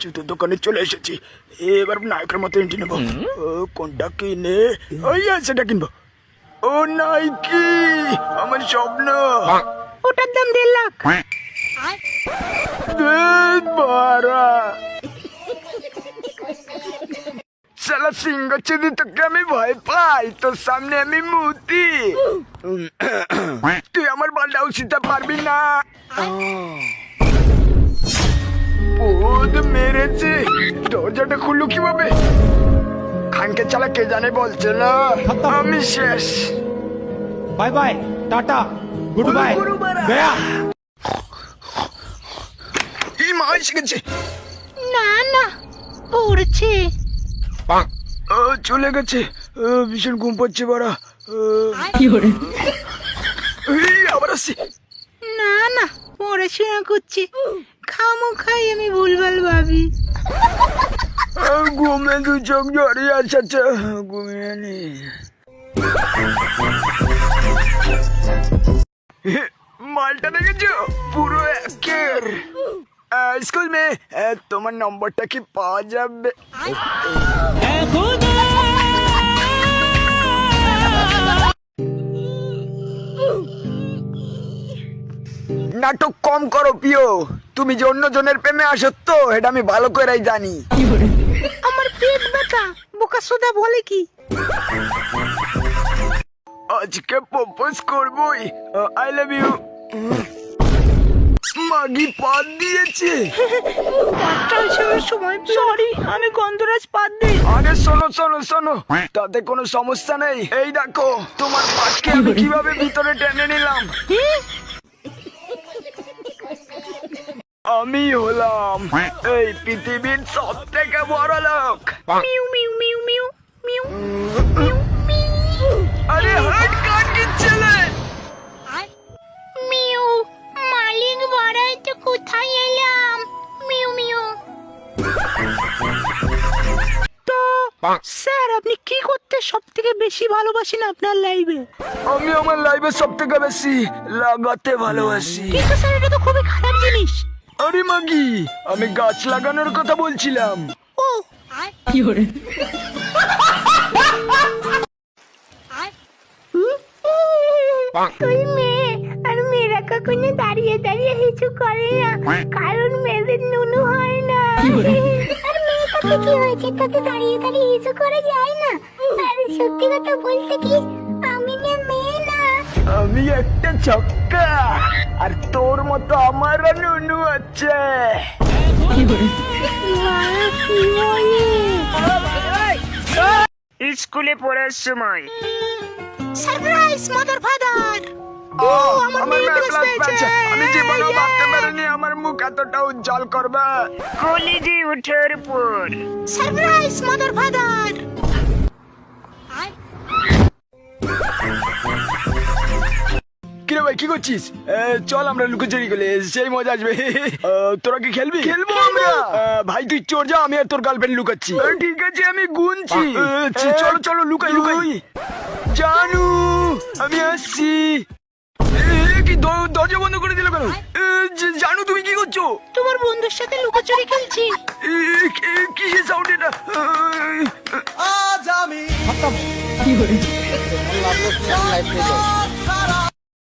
জুতোর দোকানে চলে এসেছি। এবার নায়কের মতো এন্ট্রি নেব। ও, কোনটা কিনে? ওই সেটা কিনবো। ও নাইকি! আমার স্বপ্ন। ওটার দাম দেড় লাখ। বারা সিংহ চিদি তোকে আমি ভয় পাই। তোর সামনে আমি মুতি। উম, তুই আমার বালটা উচিতে পারবি না। দরজাটা খুললো কীভাবে? খানকে চালা কে জানে বলছে না? আমি শেষ। Bye bye tata good bye Gaya. কি মা এসে গেছে না না পড়ছে। চলে গেছে। ভীষণ ঘুম পাচ্ছে বাড়া। কি হরে আবার আসছি। না না পড়াশোনা করছি। খামো খাই আমি ভুলভাল ভাবি। ও, ঘুমে দু চোখ জড়িয়ে আছে আচ্ছা ঘুমিয়ে নি মালটা দেখেছ পুরো একের স্কুল মে তোমার নম্বরটা কি পাওয়া যাবে নাটক কম করো প্রিয়। তুমি যে অন্য জনের প্রেমে আসো তো এটা আমি ভালো করেই জানি। আমার পেট ব্যথা বোকা সোদা বলে কি? আজকে প্রপোজ করবই। আই লাভ ইউ মাগি পাত দিয়েছে। পাঁচটা হিসেবের সময়। সরি আমি গন্ধরাজ পাত দিই। আরে শোনো শোনো শোনো। তাতে কোনো সমস্যা নেই। এই দেখো তোমার পাটকে আমি কীভাবে ভিতরে টেনে নিলাম? আমি হলাম এই পৃথিবীর সব থেকে বড় লোক। মিউ মিউ মিউ মিউ মিউ আরে হাট কাট কি ছেলে? মিউ মালিক বাড়াই তো কোথায় এলাম? Mu mu. তো স্যার আপনি কি করতে সব থেকে বেশি ভালোবাসেন আপনার লাইফে আমি আমার লাইফে সব থেকে বেশি লাগাতে ভালোবাসি। কিন্তু স্যার এটা তো খুবই খারাপ জিনিস। আরে মাগি আমি গাছ লাগানোর কথা বলছিলাম। ও তুই মেয়ে আর মেয়েরা কখনো দাঁড়িয়ে দাঁড়িয়ে কিছু করে না। কারণ মেয়েদের নুনু হয় না। আর মেয়েটাকে কি হয়েছে? তোকে দাঁড়িয়ে দাঁড়িয়ে করে যায় না। আর সত্যি কথা বলতে কি আমি না মেয়ে না। আমি একটা ছক্কা আর তোর মতো আমারও নুনু আছে। স্কুলে পড়ার সময়। সারপ্রাইজ মাদার ফাদার ও আমার মেয়ে ক্লাস পেয়েছে। আমি ভাবতে পারিনি আমার মুখ এতটা উজ্জ্বল করবে। কলেজে ওঠার পর। সারপ্রাইজ মাদার ফাদার করছিস? চল আমরা লুকোচুরি গেলে সেই মজা আসবে। তোরা কি খেলবি? খেলব আমরা। ভাই তুই চোর যা আমি আর তোর গার্লফ্রেন্ড লুকাচ্ছি। ঠিক আছে আমি গুনছি। চলো চলো লুকাই লুকাই। জানু আমি আসছি। কি দরজা বন্ধ করে দিল কেন? জানো তুমি কি করছ? তোমার বন্ধুর সাথে লুকোচুরি খেলছি। কি সাউন্ড এটা? আজ আমি খতম কি করে